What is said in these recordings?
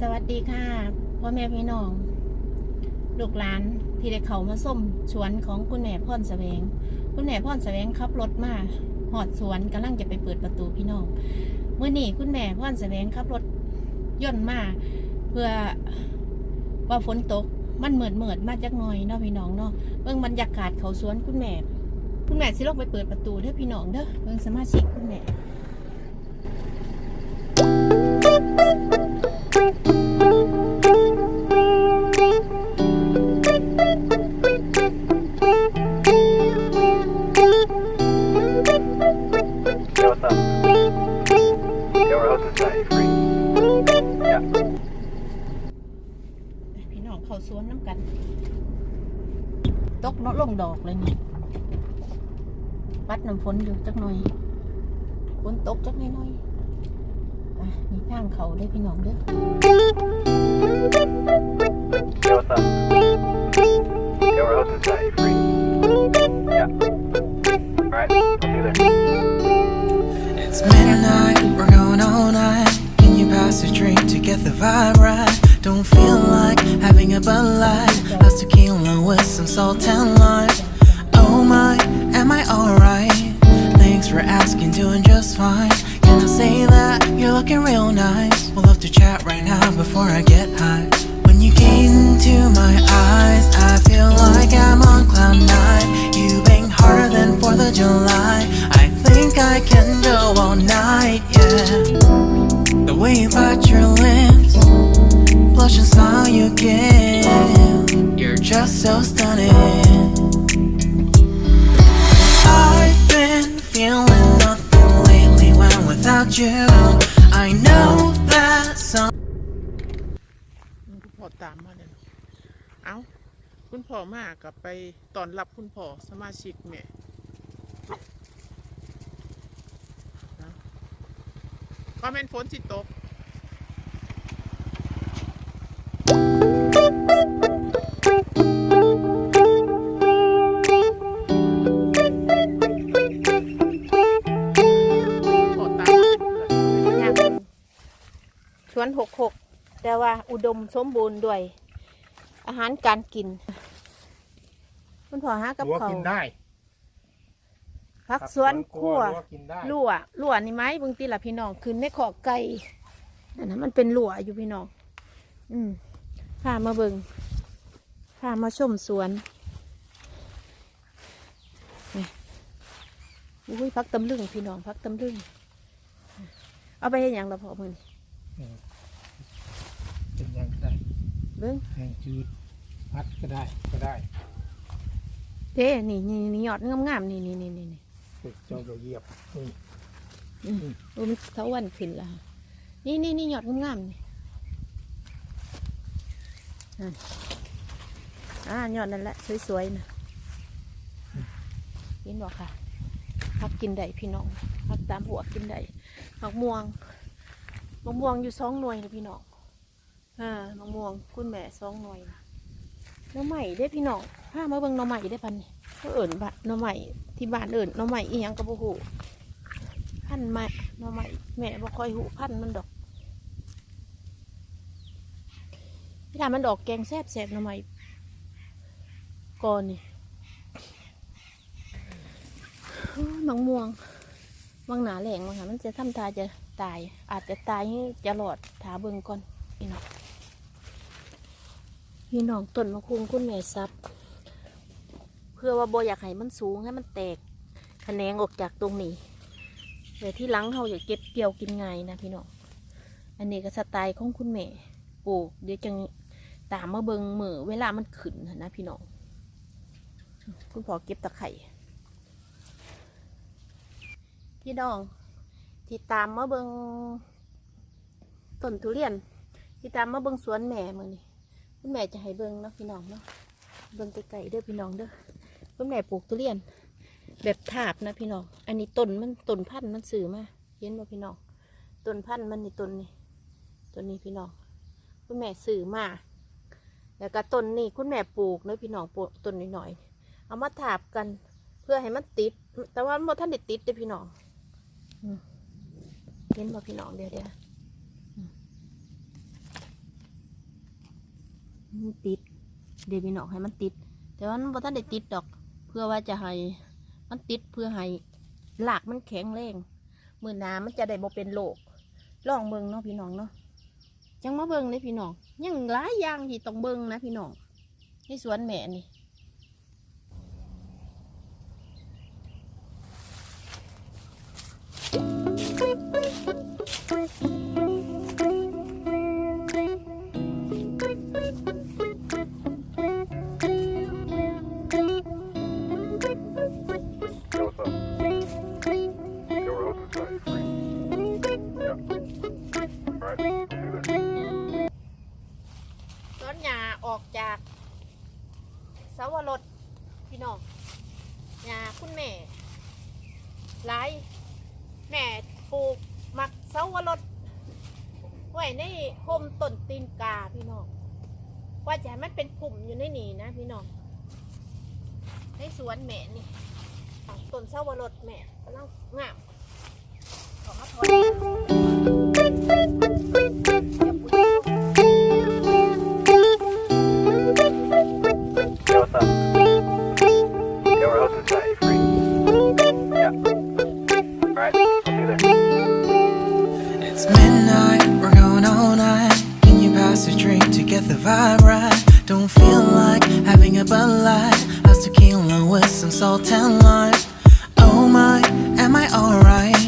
สวัสดีค่ะพ่อแม่พี่น้อง ลูกหลานที่ได้เขามาส้มสวนของคุณแม่พ่อนแสวง คุณแม่พ่อนแสวงขับรถมาหอดสวนกำลังจะไปเปิดประตูพี่น้องเมื่อนี้คุณแม่พ่อนแสวงขับรถย่นต์มาเพื่อว่าฝนตกมันเหมือดเหมือดมาจากหน่อยเนาะพี่น้องเนาะเบิ่งบรรยากาศเขาสวนคุณแม่ คุณแม่สิลงไปเปิดประตูเด้อพี่น้องเด้อเบิ่งสมาชิกคุณแม่ ดอกเลยนี่วัดน้ำฝนอยู่จักหน่อยฝนตกจักหน่อยๆอ่ะมีทางเขาได้อพี่น้องเด้อ Yeah, what's up? Yeah, we're hosting tonight. You free? Yeah. Alright, I'll see you there. It's midnight, we're going all night. Can you pass a drink to get the vibe right? Don't feel like having a Bud Light. Let's tequila with some salt and lime. Oh my, am I alright? Thanks for asking, doing just fine. Can I say that you're looking real nice? We'll love to chat right now before I get high. When you gaze into my eyes, I feel like I'm on cloud nine. มากับไปตอนรับคุณพ่อสมาชิกแม่นะคอมเนฝนสิตกพ่อตามมาเป็นเพื่อนย่างสวนหกหกแต่ว่าอุดมสมบูรณ์ด้วยอาหารการกิน พ่อหากับรั้วเขาวกินได้พักสวนคั่วรั้วกินได้ลั่วลั่วนี่ไหมบางทีละพี่น้องขึ้นในขอกไก่นั่นนะมันเป็นลั่วอยู่พี่น้องอืมพามาเบิงพามาชมสวนนี่อุ้ยพักตำลึงพี่น้องพักตำลึง เอาไปให้หยังเราพอมือนี่เป็นยังก็ได้เบิ้งแห้งจืดพัดก็ได้ก็ได้ เด้นี่นี่นี่ยอดงามๆนี่นี่นี่นี่นี่ฝึกเจ้าเราเหยียบนี่อืมโอ้มันเทาวันขึ้นและนี่นี่นี่ยอดงามๆนี่อะอ่ายอดนั่นแหละสวยๆนะเห็นบอกค่ะพักกินได้พี่น้องพักตามหัวกินได้ผักม่วงมะม่วงอยู่สองหน่วยนะพี่น้องอ่ามะม่วงคุณแม่สองหน่วยนะหน่อใหม่ได้อพี่น้อง พามาเบิ่งหน่อใหม่ได้พันนี่เอิ่นบะหน่อใหม่ที่บ้านเอิ่นหน่อใหม่อีหยังกับโอ้โหพันใหม่หน่อใหม่แม่บ่คอยหูพันมันดอกเวลามันดอกแกงแซ่บแซ่บหน่อใหม่ก่อนนี่โอ้ยบางม่วงบางหนาแหลงบางหามันจะทำทาจะตาย อาจจะตายให้จะหลอดถาเบิ่งก่อนพี่น้องพี่น้องต้นมะคุงคุณแม่ซับ พื่อว่าบอยากให้มันสูงให้มันแตกแขนงออกจากตรงนี้เดี๋ยวที่หลังเขาอยากเก็บเกี่ยวกินไงนะพี่น้องอันนี้ก็สไตล์ของคุณแม่ปลูกเดี๋ยวจังตามมาเบิงมือเวลามันขึ้นนะนะพี่น้องคุณพ่อเก็บตะไคร่พี่น้อง ที่ตามมาเบิงต้นทุเรียน ที่ตามมาเบิงสวนแม่มือนี่คุณแม่จะให้เบิงเนาะพี่น้องเนาะเบิงไกลๆเด้อพี่น้องเด้อ คุณแม่ปลูกทุเรียน แบบถาบนะพี่น้อง อันนี้ต้นมันต้นพันธุ์มันสื่อมาเห็นบ่พี่น้อง ต้นพันธุ์มันนี่ต้นนี้ต้นนี้พี่น้อง คุณแม่สื่อมาแล้วก็ต้นนี้คุณแม่ปลูกเนะพี่น้องปลูกต้นหน้อยๆเอามาถาบกันเพื่อให้มันติด แต่ว่ามันท่านได้ติดเด้พี่น้องเห็นบ่พี่น้องเดี๋ยวเดี๋ยวมันติด เดี๋ยวพี่น้องให้มันติด แต่ว่ามันบ่ทันได้ติดดอก พื่อว่าจะให้มันติดเพื่อให้หลากมันแข็งแรงมือหนามันจะได้บ่เป็นโรคลองเบิงเนาะพี่น้องเนาะจังมาเบิงเลยพี่น้องยังหลายอย่างที่ต้องเบิงนะพี่น้องในสวนแม่นี่ เสาวรสไว้ในโฮมต้นตีนกาพี่น้องว่าจะให้มันเป็นกลุ่มอยู่ในนี่นะพี่น้องในสวนแม่นี่ต้นสาวรสแม่กำลังงามขอมาถอย midnight, we're going all night. Can you pass a drink to get the vibe right? Don't feel like having a Bud Light. How's tequila with some salt and lime? Oh my, am I alright?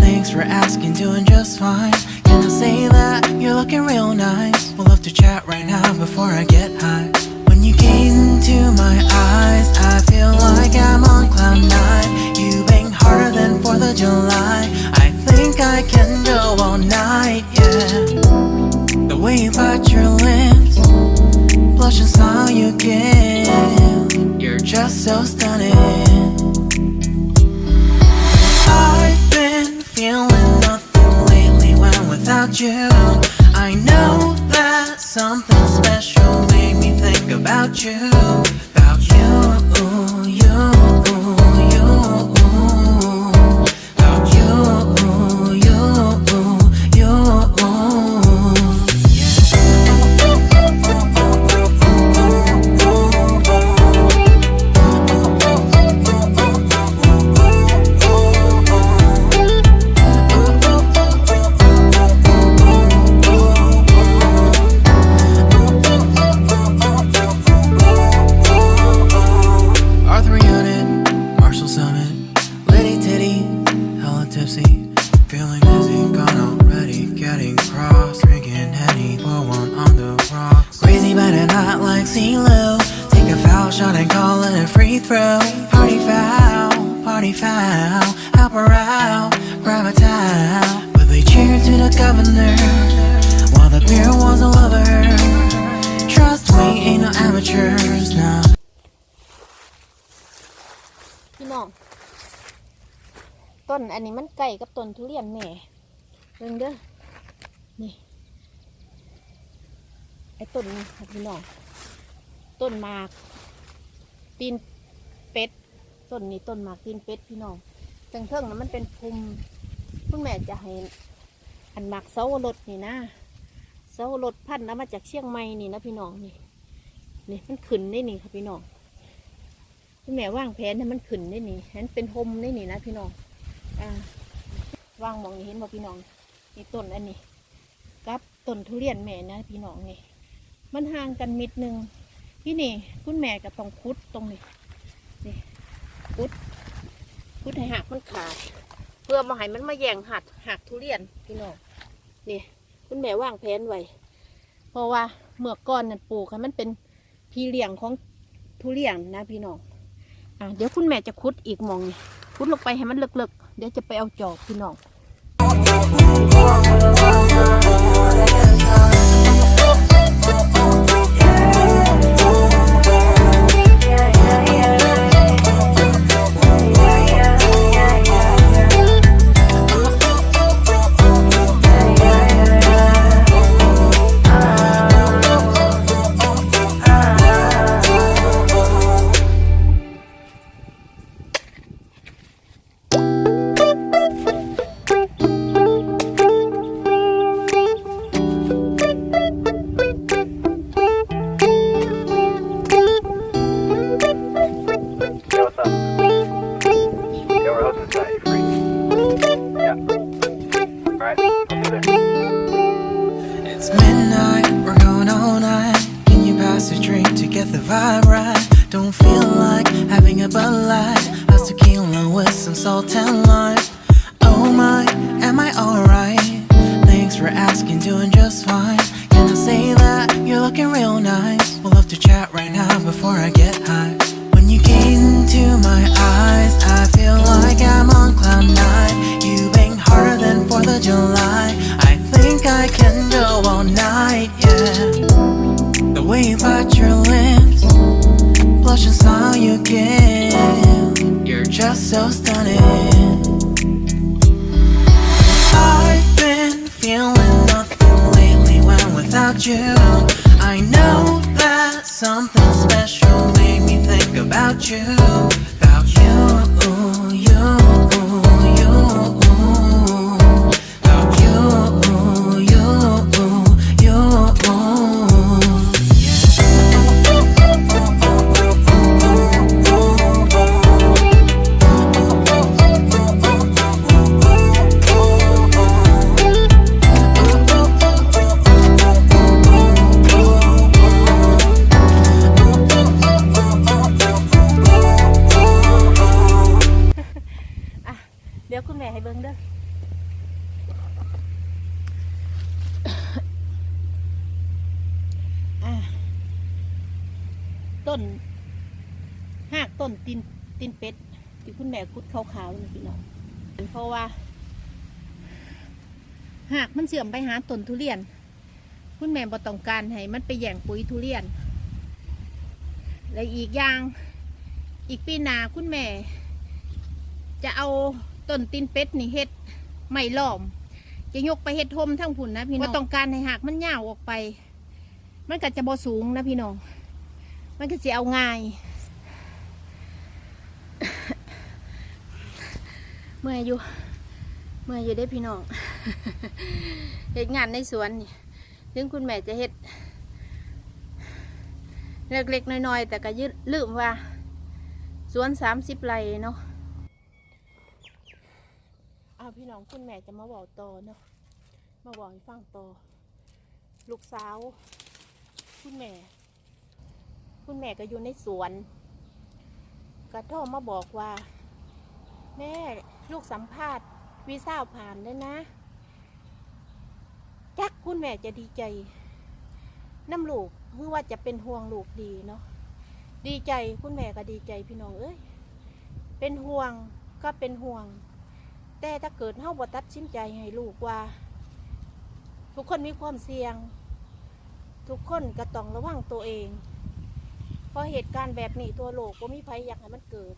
Thanks for asking, doing just fine. Can I say that you're looking real nice? We'll have to chat right now before I get high. When you gaze into my eyes, I feel like I'm on cloud nine. You bang harder than 4th of July. I can go all night, yeah. The way you bite your lips, blush and smile you give. You're just so stunning. I've been feeling nothing lately when without you. I know that something special made me think about you. Call it a free throw. Party foul, party foul, help her out, grab a towel. But they cheered to the governor, while the beer was a lover. Trust we ain't no amateurs now. พี่น้องต้นอันนี้มันใกล้กับต้นทุเรียนแม่เบิ่งเด้อนี่ไอ้ต้นนี้ค่พี่น้องต้นมาก ตีนเป็ดต้นนี้ต้นหมากตีนเป็ดพี่น้องเทิงเทิงๆนะมันเป็นภูมิคุณแม่จะให้อันหมากเสาวรสนี่นะเสาวรสพันธุ์เอามาจากเชียงใหม่นี่นะพี่น้องนี่นี่มันขึ้นได้นี่ค่ะพี่น้องคุณแม่วางแผนให้มันขึ้นได้นี่ให้นเป็นโฮมได้นี่นะพี่น้องอ่าวางมองนี่เห็นบ่พี่น้องนี่ต้นอันนี้กับต้นทุเรียนแม่นะพี่น้องนี่มันห่างกันมิดนึง ที่นี่คุณแม่ก็ต้องคุดตรงนี้นี่คุดคุดให้หักมันขาด เพื่อมาให้มันมาแย่งหักหักทุเรียนพี่น้องนี่คุณแม่วางแผนไว้เพราะว่าเมื่อก่อนนั่นปลูกให้มันเป็นพี่เลี้ยงของทุเรียนนะพี่น้องอะเดี๋ยวคุณแม่จะคุดอีกมองนี่คุดลงไปให้มันเลิกๆเดี๋ยวจะไปเอาจอบพี่น้อง It's midnight, we're going all night. Can you pass a drink to get the vibe right? Don't feel like having a Bud Light. How's tequila with some salt and lime? Oh my, am I alright? Thanks for asking, doing just fine. Can I say that you're looking real nice? We'll love to chat right now before I get high. When you gaze into my eyes, I feel like I'm on cloud nine. You bang harder than 4th of July. Way your lips, blush and smile you give. You're just so stunning. I've been feeling nothing lately when without you. I know that something special made me think about you. ตีนตีนเป็ดที่คุณแม่คุดขาวๆนี่พี่น้องเพราะว่า หากมันเสื่อมไปหาต้นทุเรียน คุณแม่บ่ต้องการให้มันไปแย่งปุ๋ยทุเรียน และอีกอย่างอีกปีหน้าคุณแม่ จะเอาต้นตีนเป็ดนี่เฮ็ดไม่ล้อม จะยกไปเฮ็ดทมทั้งผุนนะพี่น้องว่าต้องการให้หักมันยาวออกไป มันก็จะบ่สูงนะพี่น้อง มันก็จะเอาง่าย เมื่อยอยู่ เมื่อยอยู่ได้พี่น้องเฮ็ดงานในสวนนี่ถึงคุณแม่จะเฮ็ดเล็กๆน้อยๆ แต่ก็ยืดลืมว่า สวนสามสิบไร่เนาะอ้าวพี่น้องคุณแม่จะมาบอกต่อเนาะมาบอกให้ฟังต่อ ลูกสาว คุณแม่ คุณแม่ก็อยู่ในสวน กระโทรมาบอกว่า แม่ ลูกสัมภาษณ์วีซ่าผ่านแล้นะจักคุณแม่จะดีใจน้ำลูกเมื่อว่าจะเป็นห่วงลูกดีเนาะดีใจคุณแม่ก็ดีใจพี่น้องเอ้ยเป็นห่วงก็เป็นห่วง แต่ถ้าเกิดเฮาบ่ตัดสินใจให้ลูกว่า ทุกคนมีความเสี่ยง ทุกคนก็ต้องระวังตัวเอง เพราะเหตุการณ์แบบนี้ตัวโลกก็มีภัยอยากให้มันเกิด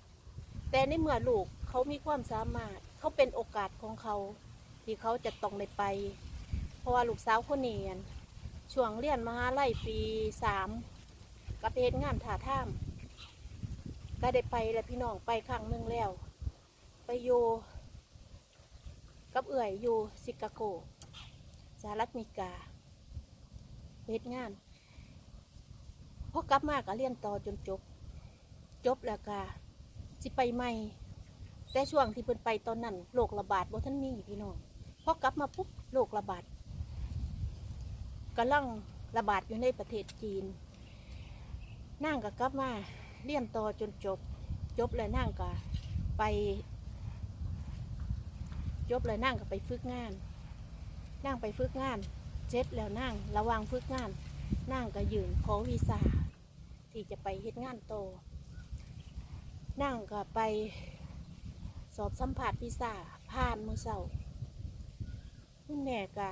แต่ในเมื่อลูก เขามีความสามารถ เขาเป็นโอกาสของเขา ที่เขาจะต้องได้ไป เพราะว่าลูกสาวคนนี้อั่นช่วงเรียนมหาลัยปีสามกับไปเฮ็ดงานถ่าท่ามก็ได้ไปแล้วพี่น้องไปครั้งหนึ่งแล้ว ไปอยู่กับเอื่อยอยู่ชิคาโกสหรัฐอเมริกาเฮ็ดงานพอกลับมาก็เรียนต่อจนจบ จบแล้วก็สิไปใหม่ แต่ช่วงที่เพิ่นไปตอนนั้นโรคระบาดบ่ทันมีพี่น้องพอกลับมาปุ๊บโรคระบาดกำลังระบาดอยู่ในประเทศจีนนั่งก็กลับมาเรียนต่อจนจบ จบแล้วนั่งก็ไป จบเลยนั่งก็ไปฝึกงาน นั่งไปฝึกงานเจ็ดแล้วนั่งระวังฝึกงาน นั่งก็ยืนขอวีซ่าที่จะไปเฮ็ดงานโตนั่งก็ไป สอบสัมผัสวีซ่าผ่านมือเสาคุณแม่ก็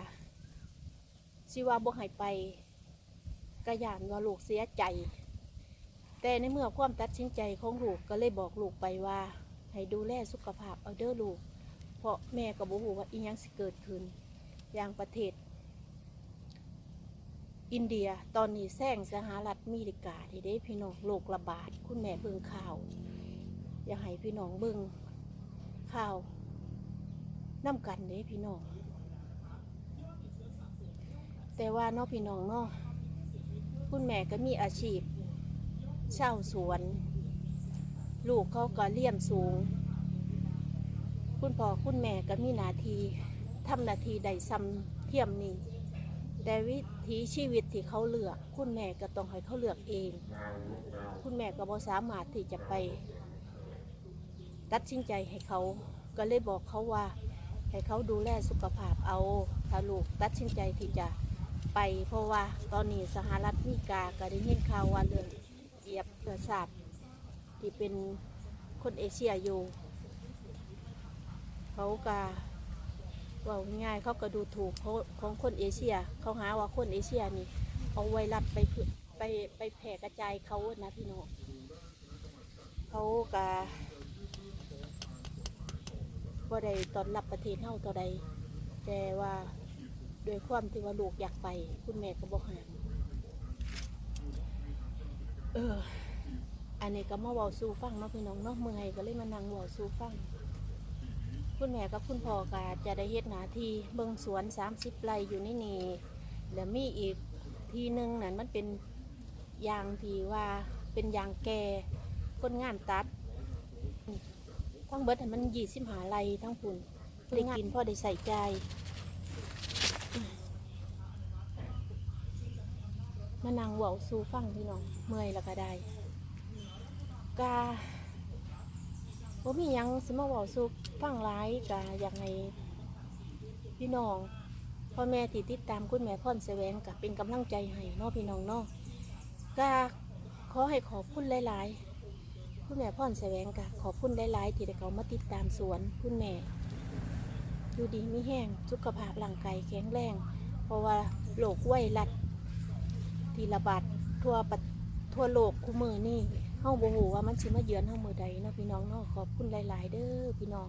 สิว่าบ่ให้ไปกระยานว่าลูกเสียใจ แต่ในเมื่อความตัดสินใจของลูกก็เลยบอกลูกไปว่า ให้ดูแลสุขภาพเอาเด้อลูก เพราะแม่ก็บอกว่าอีหยังสิเกิดขึ้น อย่างประเทศ อินเดียตอนนี้แซงสหรัฐอเมริกาที่ได้พี่น้องโรคระบาด คุณแม่เบิ่งข่าว อยากให้พี่น้องเบิ่ง ข่าวน้ำกันเด้พี่น้อง แต่ว่าเนาะพี่น้องเนาะคุณแม่ก็มีอาชีพเช่าสวน ลูกเขาก็เลี้ยงสูง คุณพ่อคุณแม่ก็มีนาทีทำนาทีใดซ้ำเทียมนี่แต่วิถีชีวิตที่เขาเลือก คุณแม่ก็ต้องให้เขาเลือกเอง คุณแม่ก็บ่สามารถที่จะไป ตัดสินใจให้เขาก็เลยบอกเขาว่า ให้เขาดูแลสุขภาพเอาถ้าลูกตัดสินใจที่จะไป เพราะว่าตอนนี้สหรัฐอเมริกาก็ได้ยินข่าวว่าเรื่องเหยียบเชื้อชาติที่เป็นคนเอเชียอยู่ เขาก็ว่าง่ายเขาก็ดูถูกของคนเอเชีย เขาหาว่าคนเอเชียนี่เอาไวรัสไปไปไปแผ่กระจายเขานะพี่น้องเขาก็ บ่ได้ตอนรับประเทศเฮาต่อใด แต่ว่าโดวยความที่ว่าลูกอยากไป คุณแม่ก็บอกห้ามเออ อันนี้ก็มาเว้าสู่ฟังเนาะพี่น้องเนาะเมื่อยก็เลยมานั่งเว้าสู่ฟัง คุณแม่กับคุณพ่อก็จะได้เฮ็ดหนาทีเบิ่งสวน 30ไร่อยู่ในนี่แล้วมีอีกทีหนึงนั่นมันเป็นยางที่ว่าเป็นยางแก่คนงานตัด ทั้งเบิดให้มัน25ไร่ทั้งพุ่นได้กินพ่อได้ใส่ใจมานั่งเว้าสู่ฟังพี่น้องเมื่อยแล้วก็ได้กาบ่มีหยังสิมาเว้าสู่ฟังหลายก็อยากให้พี่น้องพ่อแม่ที่ติดตามคุณแม่พ่อนแสวงก็เป็นกำลังใจให้เนาะพี่น้องเนาะก็ขอให้ขอบคุณหลาย ๆ คุณแม่พ่อนแสวงก็ขอบคุณหลายๆที่ได้เขามาติดตามสวนคุณแม่ อยู่ดีมีแห้งสุขภาพร่างกายแข็งแรง เพราะว่าโรคไวรัสที่ระบาดทั่วประทั่วโลกคู่มือนี่เฮาบ่หูว่ามันสิมาเยือนเฮามือใดเนาะพี่น้องเนาะขอบคุณหลาย ๆ เด้อพี่น้อง